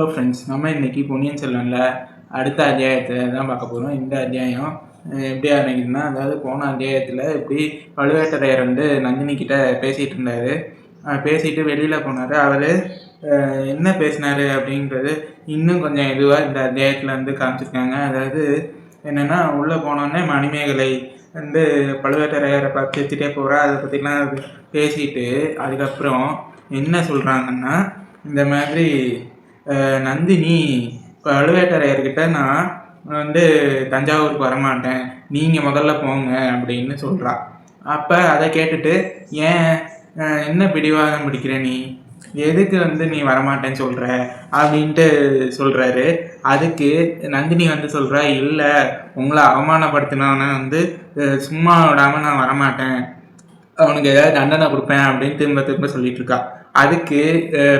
Hello friends நம்ம இன்னைக்கு பொன்னியின் செல்வனில் அடுத்த அத்தியாயத்தை தான் பார்க்க போகிறோம் இந்த அத்தியாயம் எப்படி ஆரம்பிக்குதுன்னா அதாவது போன அத்தியாயத்தில் இப்படி பழுவேட்டரையர் வந்து நந்தினி கிட்ட பேசிகிட்டு இருந்தார். பேசிட்டு வெளியில் போனார். அவர் என்ன பேசினாரு அப்படின்றது இன்னும் கொஞ்சம் இதுவாக இந்த அத்தியாயத்தில் வந்து காமிச்சிருக்காங்க. அதாவது என்னென்னா உள்ளே போனோடனே மணிமேகலை வந்து பழுவேட்டரையரை பார்த்து வச்சுட்டே போகிறா அதை பற்றிலாம் பேசிட்டு அதுக்கப்புறம் என்ன சொல்கிறாங்கன்னா இந்த மாதிரி நந்தினி பழுவேட்டரையர்கிட்ட நான் வந்து தஞ்சாவூருக்கு வரமாட்டேன். நீங்கள் முதல்ல போங்க அப்படின்னு சொல்கிறா அப்போ அதை கேட்டுட்டு ஏன் என்ன பிடிவாதம் பிடிக்கிற நீ? எதுக்கு வந்து நீ வரமாட்டேன்னு சொல்கிற அப்படின்ட்டு சொல்கிறாரு அதுக்கு நந்தினி வந்து சொல்கிறா இல்லை உங்களை அவமானப்படுத்தினவனே வந்து சும்மா விடாமல் நான் வரமாட்டேன். அவனுக்கு ஏதாவது தண்டனை கொடுப்பேன். அப்படின்னு திரும்ப திரும்ப சொல்லிட்டு இருக்கா. அதுக்கு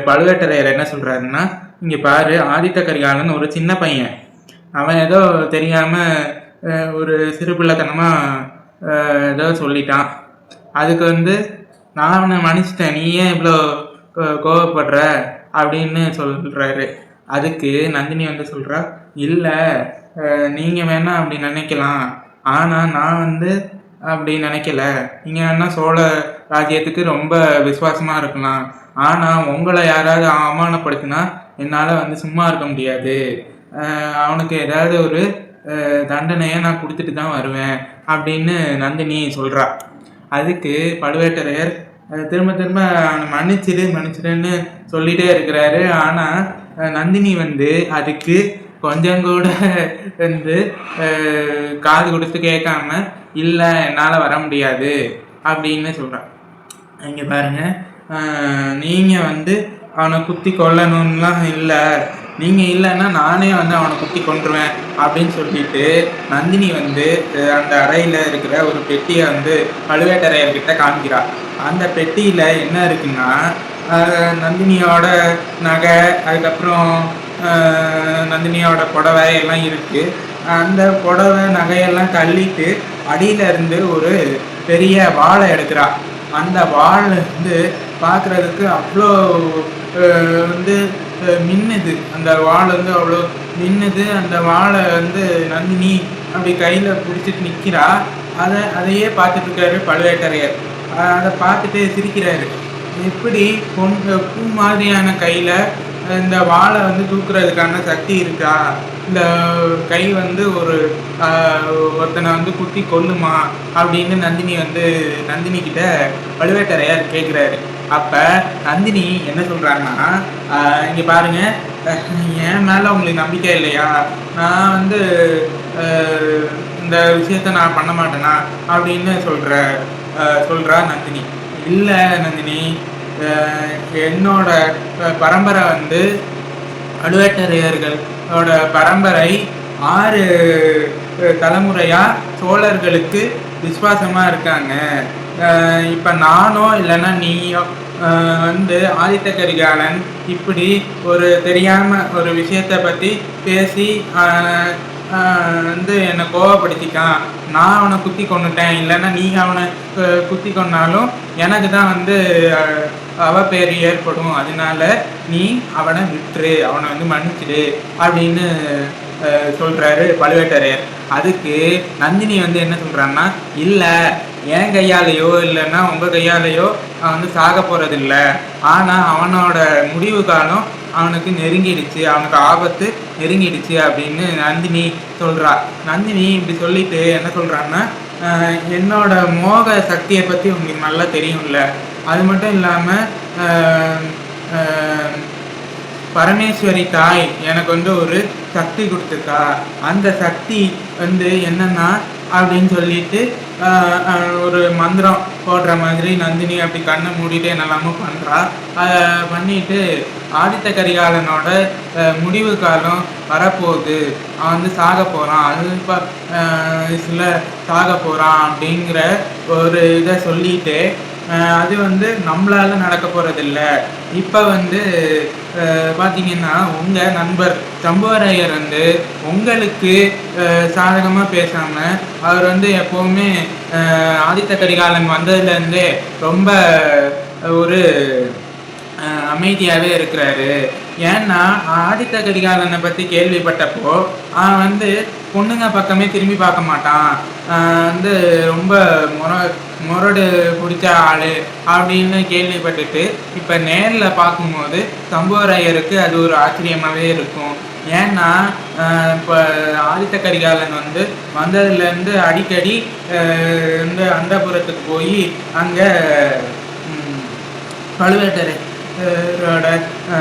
பழுவேட்டரையர் என்ன சொல்கிறாருன்னா இங்க பாரு ஆதித்த கரிகாலன் ஒரு சின்ன பையன். அவன் ஏதோ தெரியாம ஒரு சிறு பிள்ளைத்தனமா ஏதோ சொல்லிட்டான். அதுக்கு வந்து நான் அவனை மன்னிச்சிட்டேன். நீ ஏன் இவ்வளோ கோ- கோவப்படுற? அப்படின்னு சொல்றாரு. அதுக்கு நந்தினி வந்து சொல்றா இல்லை நீங்கள் வேணா அப்படி நினைக்கலாம். ஆனால் நான் வந்து அப்படி நினைக்கல. நீங்கள் வேணா சோழ ராஜ்யத்துக்கு ரொம்ப விசுவாசமாக இருக்கலாம். ஆனால் உங்களை யாராவது அவமானப்படுத்தினா என்னால் வந்து சும்மா இருக்க முடியாது. அவனுக்கு ஏதாவது ஒரு தண்டனையை நான் கொடுத்துட்டு தான் வருவேன் அப்படின்னு நந்தினி சொல்கிறா அதுக்கு பழுவேட்டரையர் திரும்ப திரும்ப அவனை மன்னிச்சிடு மன்னிச்சிடுன்னு சொல்லிகிட்டே இருக்கிறாரு. ஆனால் நந்தினி வந்து அதுக்கு கொஞ்சம் கூட வந்து காது கொடுத்து கேட்காம இல்லை என்னால் வர முடியாது அப்படின்னு சொல்கிறான் இங்கே பாருங்கள் நீங்கள் வந்து அவனை குத்தி கொல்லணும்லாம் இல்லை. நீங்கள் இல்லைன்னா நானே வந்து அவனை குத்தி கொண்டுருவேன் அப்படின்னு சொல்லிட்டு நந்தினி வந்து அந்த அறையில் இருக்கிற ஒரு பெட்டியை வந்து பழுவேட்டரையர்கிட்ட காமிக்கிறா அந்த பெட்டியில் என்ன இருக்குன்னா நந்தினியோட நகை அதுக்கப்புறம் நந்தினியோட புடவை எல்லாம் இருக்குது அந்த புடவை நகையெல்லாம் தள்ளிட்டு அடியில இருந்து ஒரு பெரிய வாழை எடுக்கிறா. அந்த வால் வந்து பார்க்குறதுக்கு அவ்வளோ அஹ், வந்து மின்னுது. அந்த வால் வந்து அவ்வளோ மின்னுது. அந்த வாழை வந்து நந்தினி அப்படி கையில் பிடிச்சிட்டு நிற்கிறா அதை அதையே பார்த்துட்டு இருக்காரு பழுவேட்டரையர் அதை பார்த்துட்டு சிரிக்கிறாரு. எப்படி பொன் பூ மாதிரியான கையில் இந்த வாழை வந்து தூக்குறதுக்கான சக்தி இருக்கா? இந்த கை வந்து ஒரு ஒருத்தனை வந்து குத்தி கொல்லுமா அப்படின்னு நந்தினி வந்து நந்தினி கிட்ட பழுவேட்டரையர் கேட்குறாரு அப்போ நந்தினி என்ன சொல்கிறாங்கன்னா இங்கே பாருங்கள் என் மேலே உங்களுக்கு நம்பிக்கை இல்லையா? நான் வந்து இந்த விஷயத்த நான் பண்ண மாட்டேனா? அப்படின்னு சொல்கிற சொல்கிறா நந்தினி. இல்லை நந்தினி என்னோட பரம்பரை வந்து அழுவேட்டரையர்களோட பரம்பரை ஆறு தலைமுறையாக சோழர்களுக்கு விசுவாசமாக இருக்காங்க. இப்போ நானோ இல்லைன்னா நீயோ வந்து ஆதித்த கரிகாலன் இப்படி ஒரு தெரியாமல் ஒரு விஷயத்தை பற்றி பேசி வந்து என்னை கோவப்படுத்திக்கான். நான் அவனை குத்தி கொண்டுட்டேன் இல்லைன்னா நீ அவனை குத்தி கொன்னாலும் எனக்கு தான் வந்து அவப்பேர் ஏற்படும். அதனால நீ அவனை விட்டுரு அவனை வந்து மன்னிச்சிடு அப்படின்னு சொல்கிறாரு பழுவேட்டரையர். அதுக்கு நந்தினி வந்து என்ன சொல்கிறான்னா இல்லை என் கையாலேயோ இல்லைன்னா உங்கள் கையாலேயோ அவன் வந்து சாக போகிறதில்ல ஆனால் அவனோட முடிவு காலம் அவனுக்கு நெருங்கிடுச்சு அவனுக்கு ஆபத்து நெருங்கிடுச்சு அப்படின்னு நந்தினி சொல்கிறா நந்தினி இப்படி சொல்லிட்டு என்ன சொல்கிறான்னா என்னோட மோக சக்தியை பற்றி உங்களுக்கு நல்லா தெரியும்ல. அது மட்டும் இல்லாமல் பரமேஸ்வரி தாய் எனக்கு வந்து ஒரு சக்தி கொடுத்துருக்கா. அந்த சக்தி வந்து என்னன்னா அப்படின்னு சொல்லிட்டு ஒரு மந்திரம் போடுற மாதிரி நந்தினி அப்படி கண்ணை மூடிட்டு என்னெல்லாமோ பண்ணுறா அதை பண்ணிட்டு ஆதித்த கரிகாலனோட முடிவு காலம் வரப்போகுது. அவன் வந்து சாக போகிறான் அல்ப சில சாக போகிறான் அப்படிங்கிற ஒரு இதை சொல்லிட்டு அது வந்து நம்மளால நடக்க போறதில்ல. இப்போ வந்து ஆஹ் பாத்தீங்கன்னா உங்க நண்பர் சம்புவரையர் வந்து உங்களுக்கு ஆஹ் சாதகமா பேசாம அவர் வந்து எப்பவுமே ஆதித்த கரிகாலன் வந்ததுல இருந்தே ரொம்ப ஒரு அமைதியாகவே இருக்கிறாரு. ஏன்னா ஆதித்த கரிகாலனை பற்றி கேள்விப்பட்டப்போ அவன் வந்து பொண்ணுங்க பக்கமே திரும்பி பார்க்க மாட்டான். வந்து ரொம்ப முர முரடு பிடிச்ச ஆள் அப்படின்னு கேள்விப்பட்டுட்டு இப்போ நேரில் பார்க்கும்போது சம்புவரையருக்கு அது ஒரு ஆச்சரியமாகவே இருக்கும். ஏன்னா இப்போ ஆதித்த கரிகாலன் வந்து வந்ததுலேருந்து அடிக்கடி வந்து அந்தபுரத்துக்கு போய் அங்கே பழுவேட்டரை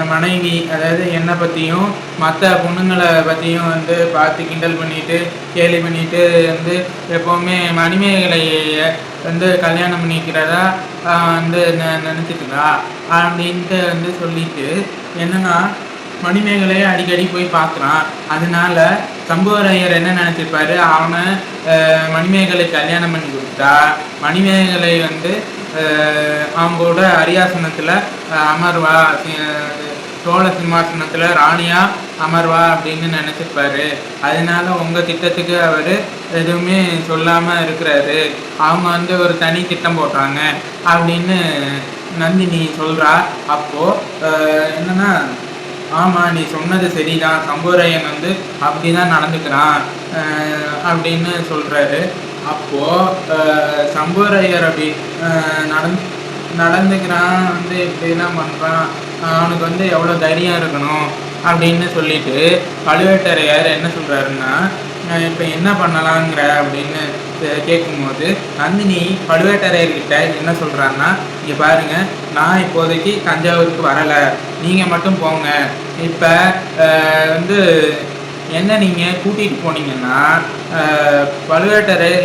மனைவி அதாவது என்னை பற்றியும் மற்ற பொண்ணுங்களை பற்றியும் வந்து பார்த்து கிண்டல் பண்ணிட்டு கேலி பண்ணிட்டு வந்து எப்போவுமே மணிமேகலையை வந்து கல்யாணம் பண்ணிக்கிறதா வந்து நெ- அப்படின்ட்டு வந்து சொல்லிட்டு என்னன்னா மணிமேகலையை அடிக்கடி போய் பார்க்குறான். அதனால சம்புவரையர் என்ன நினச்சிருப்பாரு? அவனை மணிமேகலை கல்யாணம் பண்ணி கொடுத்தா மணிமேகலை வந்து அஹ், அரியாசனத்தில் அமர்வா சோழ சிம்மாசனத்தில் ராணியா அமர்வா அப்படின்னு நினச்சிருப்பாரு. அதனால உங்கள் திட்டத்துக்கு அவர் எதுவுமே சொல்லாமல் இருக்கிறாரு. அவங்க வந்து ஒரு தனி திட்டம் போட்டாங்க அப்படின்னு நந்தினி சொல்கிறா அப்போது என்னன்னா ஆமா நீ சொன்னது சரிதான். சம்புவரையன் வந்து அப்படிதான் நடந்துக்கிறான் அஹ் அப்படின்னு சொல்றாரு. அப்போது அஹ் சம்புவரையர் அப்படி நடந் நடந்துக்கிறான் வந்து இப்படிலாம் பண்ணுறான் அவனுக்கு வந்து எவ்வளோ தைரியம் இருக்கணும் அப்படின்னு சொல்லிட்டு பழுவேட்டரையர் என்ன சொல்கிறாருன்னா இப்போ என்ன பண்ணலாங்கிற அப்படின்னு கே- கேட்கும்போது நந்தினி பழுவேட்டரையர்கிட்ட என்ன சொல்கிறான்னா இங்கே பாருங்க நான் இப்போதைக்கு தஞ்சாவூருக்கு வரலை நீங்கள் மட்டும் போங்க இப்போ வந்து என்ன நீங்கள் கூட்டிகிட்டு போனீங்கன்னா அஹ்,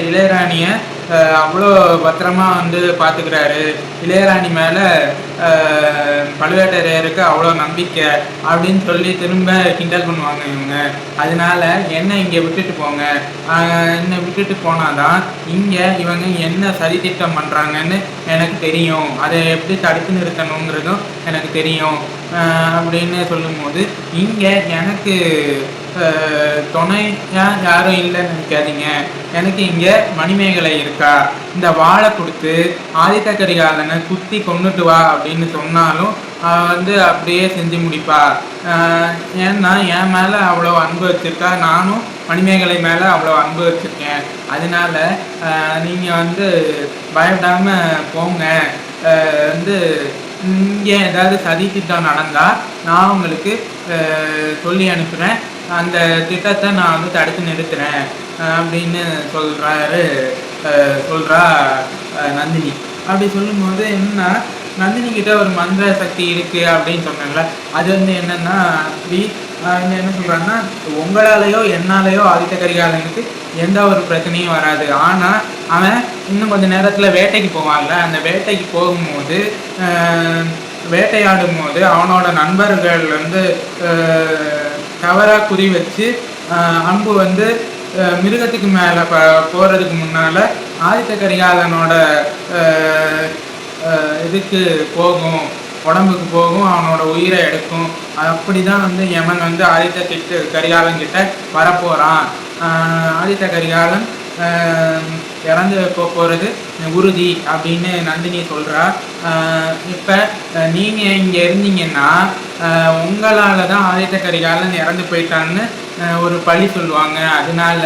இளையராணியை அவ்வளோ பத்திரமா வந்து பார்த்துக்கிறாரு இளையராணி மேலே பழுவேட்டரையருக்கு அவ்வளோ நம்பிக்கை அப்படின்னு சொல்லி திரும்ப கிண்டல் பண்ணுவாங்க இவங்க. அதனால என்ன இங்கே விட்டுட்டு போங்க? என்னை விட்டுட்டு போனாதான் இங்கே இவங்க என்ன சதித்திட்டம் பண்ணுறாங்கன்னு எனக்கு தெரியும். அதை எப்படி தடுத்து நிறுத்தணுங்கிறதும் எனக்கு தெரியும். அப்படின்னு சொல்லும்போது இங்கே எனக்கு துணை யாரும் இல்லைன்னு நினைக்காதீங்க. எனக்கு இங்கே மணிமேகலை இருக்கா? இந்த வாழை கொடுத்து ஆதித்த கரிகாலனை குத்தி கொண்டுட்டு வா அப்படின்னு சொன்னாலும் வந்து அப்படியே செஞ்சு முடிப்பா. ஏன்னா என் மேலே அவ்வளோ அன்பு வச்சுருக்கா. நானும் மணிமேகலை மேலே அவ்வளோ அன்பு வச்சுருக்கேன். அதனால நீங்கள் வந்து பயப்படாமல் போங்க. வந்து இங்கே ஏதாவது சதி திட்டம் நடந்தால் நான் உங்களுக்கு சொல்லி அனுப்புகிறேன் அந்த திட்டத்தை நான் வந்து தடுத்து நிறுத்துறேன் அப்படின்னு சொல்கிறாரு சொல்கிறா நந்தினி. அப்படி சொல்லும்போது என்னன்னா நந்தினி கிட்ட ஒரு மந்திர சக்தி இருக்கு அப்படின்னு சொன்னாங்கல்ல அது வந்து என்னன்னா அப்படி என்ன சொல்றாங்கன்னா உங்களாலேயோ என்னாலேயோ ஆதித்த கரிகாலனுக்கு எந்த ஒரு பிரச்சனையும் வராது. ஆனால் அவன் இன்னும் கொஞ்ச நேரத்தில் வேட்டைக்கு போவான்ல. அந்த வேட்டைக்கு போகும்போது வேட்டையாடும் போது அவனோட நண்பர்கள் வந்து தவறாக குறி வச்சு அம்பு வந்து மிருகத்துக்கு மேலே ப போகிறதுக்கு முன்னால் ஆதித்த கரிகாலனோட இதுக்கு போகும் உடம்புக்கு போகும் அவனோட உயிரை எடுக்கும். அப்படி தான் வந்து யமன் வந்து ஆதித்த திட்டு கரிகாலன் கிட்ட வரப்போகிறான் ஆதித்த கரிகாலன் இறந்து போக போகிறது உறுதி அப்படின்னு நந்தினி சொல்கிறா இப்போ நீங்கள் இங்கே இருந்தீங்கன்னா உங்களால் தான் ஆதித்த கரிகாலன் இறந்து போயிட்டான்னு ஒரு பழி சொல்லுவாங்க. அதனால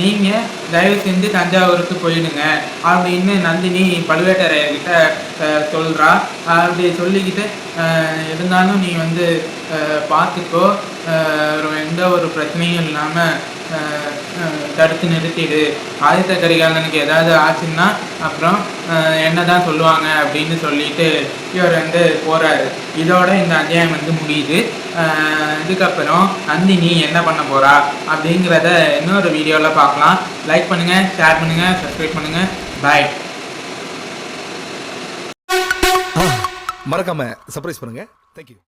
நீங்கள் தயவு செஞ்சு தஞ்சாவூருக்கு போயிடுங்க. அப்படின்னு நந்தினி பழுவேட்டரையர்கிட்ட சொல்கிறா சொல்றா. அப்படி சொல்லிக்கிட்டு இருந்தாலும் நீ வந்து பார்த்துக்கோ எந்த ஒரு பிரச்சனையும் இல்லாமல் தடுத்து நிறுத்திடு. ஆதித்த கரிகாலனுக்கு ஏதாவது ஆச்சுன்னா அப்புறம் என்ன என்னதான் சொல்லுவாங்க அப்படின்னு சொல்லிட்டு இவர் வந்து போறாரு. இதோட இந்த அத்தியாயம் வந்து முடியுது. ஆஹ், இதுக்கப்புறம் நந்தினி என்ன பண்ண போறா அப்படிங்கிறத இன்னொரு வீடியோவில் பார்க்கலாம் லைக் பண்ணுங்க ஷேர் பண்ணுங்க சப்ஸ்கிரைப் பண்ணுங்க. பாய் மறக்காம சர்ப்ரைஸ் பண்ணுங்க. தேங்க்யூ